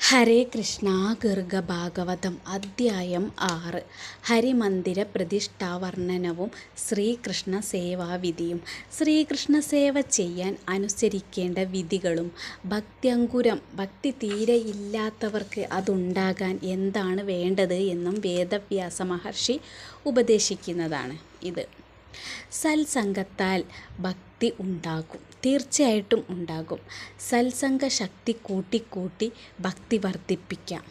ഹരേ കൃഷ്ണ ഗർഗ ഭാഗവതം അധ്യായം ആറ്. ഹരിമന്ദിര പ്രതിഷ്ഠാവർണനവും ശ്രീകൃഷ്ണ സേവാവിധിയും. ശ്രീകൃഷ്ണ സേവ ചെയ്യാൻ അനുസരിക്കേണ്ട വിധികളും ഭക്ത്യങ്കുരം ഭക്തി തീരെ ഇല്ലാത്തവർക്ക് അതുണ്ടാകാൻ എന്താണ് വേണ്ടത് എന്നും വേദവ്യാസ മഹർഷി ഉപദേശിക്കുന്നതാണ് ഇത്. സത്സംഗത്താൽ ഭക്തി ഉണ്ടാകും. തീർച്ചയായിട്ടും ഉണ്ടാകും. സത്സംഗ ശക്തി കൂട്ടിക്കൂട്ടി ഭക്തി വർദ്ധിപ്പിക്കാം.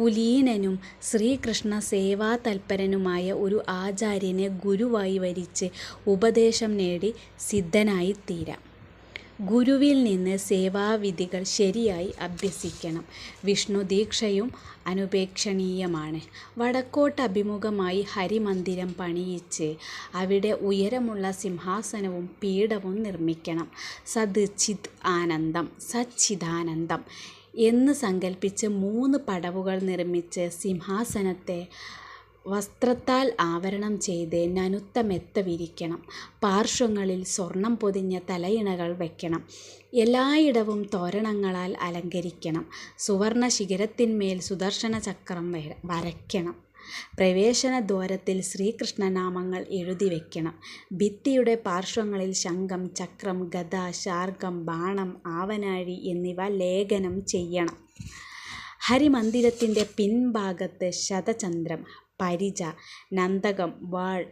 കുലീനനും ശ്രീകൃഷ്ണ സേവാ തൽപരനുമായ ഒരു ആചാര്യനെ ഗുരുവായി വരിച്ച് ഉപദേശം നേടി സിദ്ധനായിത്തീരാം. ഗുരുവിൽ നിന്ന് സേവാവിധികൾ ശരിയായി അഭ്യസിക്കണം. വിഷ്ണു ദീക്ഷയും അനുപേക്ഷണീയമാണ്. വടക്കോട്ട് അഭിമുഖമായി ഹരിമന്ദിരം പണിയിച്ച് അവിടെ ഉയരമുള്ള സിംഹാസനവും പീഠവും നിർമ്മിക്കണം. സത് ചിത് ആനന്ദം സച്ചിദാനന്ദം എന്ന് സങ്കല്പിച്ച് മൂന്ന് പടവുകൾ നിർമ്മിച്ച് സിംഹാസനത്തെ വസ്ത്രത്താൽ ആവരണം ചെയ്ത് നനുത്ത മെത്ത വിരിക്കണം പാർശ്വങ്ങളിൽ സ്വർണം പൊതിഞ്ഞ തലയിണകൾ വയ്ക്കണം എല്ലായിടവും തോരണങ്ങളാൽ അലങ്കരിക്കണം. സുവർണ ശിഖരത്തിന്മേൽ സുദർശന ചക്രം വരയ്ക്കണം. പ്രവേശന ദ്വാരത്തിൽ ശ്രീകൃഷ്ണനാമങ്ങൾ എഴുതി വയ്ക്കണം ഭിത്തിയുടെ പാർശ്വങ്ങളിൽ ശംഖം ചക്രം ഗദ ശാർഗം ബാണം ആവനാഴി എന്നിവ ലേഖനം ചെയ്യണം. ഹരിമന്ദിരത്തിന്റെ പിൻഭാഗത്ത് ശതചന്ദ്രം പരിച നന്ദകം വാൾ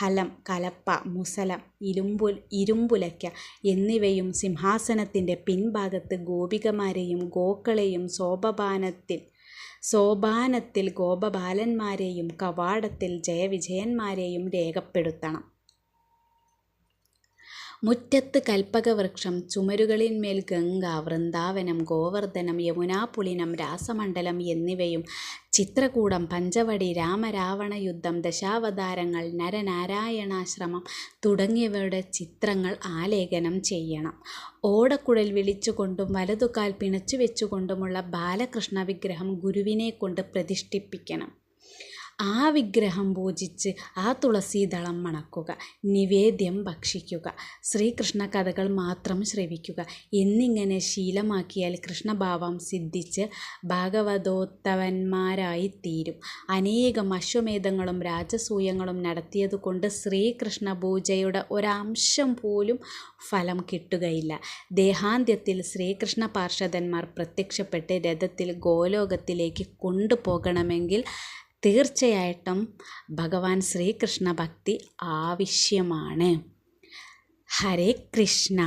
ഹലം കലപ്പ മുസലം ഇരുമ്പു ഇരുമ്പുലയ്ക്ക എന്നിവയും സിംഹാസനത്തിന്റെ പിൻഭാഗത്ത് ഗോപികമാരെയും ഗോക്കളെയും സോപപാനത്തിൽ സോപാനത്തിൽ ഗോപബാലന്മാരെയും കവാടത്തിൽ ജയവിജയന്മാരെയും രേഖപ്പെടുത്തണം. മുറ്റത്ത് കൽപ്പകവൃക്ഷം ചുമരുകളിന്മേൽ ഗംഗ വൃന്ദാവനം ഗോവർദ്ധനം യമുനാപുളിനം രാസമണ്ഡലം എന്നിവയും ചിത്രകൂടം പഞ്ചവടി രാമരാവണ യുദ്ധം ദശാവതാരങ്ങൾ നരനാരായണാശ്രമം തുടങ്ങിയവയുടെ ചിത്രങ്ങൾ ആലേഖനം ചെയ്യണം. ഓടക്കുഴൽ വിളിച്ചുകൊണ്ടും വലതുകാൽ പിണച്ചു വെച്ചുകൊണ്ടുമുള്ള ബാലകൃഷ്ണ വിഗ്രഹം ഗുരുവിനെ കൊണ്ട് പ്രതിഷ്ഠിപ്പിക്കണം. ആ വിഗ്രഹം പൂജിച്ച് ആ തുളസീദളം മണക്കുക നിവേദ്യം ഭക്ഷിക്കുക ശ്രീകൃഷ്ണ കഥകൾ മാത്രം ശ്രവിക്കുക. എന്നിങ്ങനെ ശീലമാക്കിയാൽ കൃഷ്ണഭാവം സിദ്ധിച്ച് ഭാഗവതോത്തവന്മാരായി തീരും അനേകം അശ്വമേധങ്ങളും രാജസൂയങ്ങളും നടത്തിയതുകൊണ്ട് ശ്രീകൃഷ്ണ പൂജയുടെ ഒരംശം പോലും ഫലം കിട്ടുകയില്ല. ദേഹാന്ത്യത്തിൽ ശ്രീകൃഷ്ണ പാർഷദന്മാർ പ്രത്യക്ഷപ്പെട്ട് രഥത്തിൽ ഗോലോകത്തിലേക്ക് കൊണ്ടുപോകണമെങ്കിൽ തീർച്ചയായിട്ടും ഭഗവാൻ ശ്രീകൃഷ്ണ ഭക്തി ആവശ്യമാണ്. ഹരേ കൃഷ്ണ.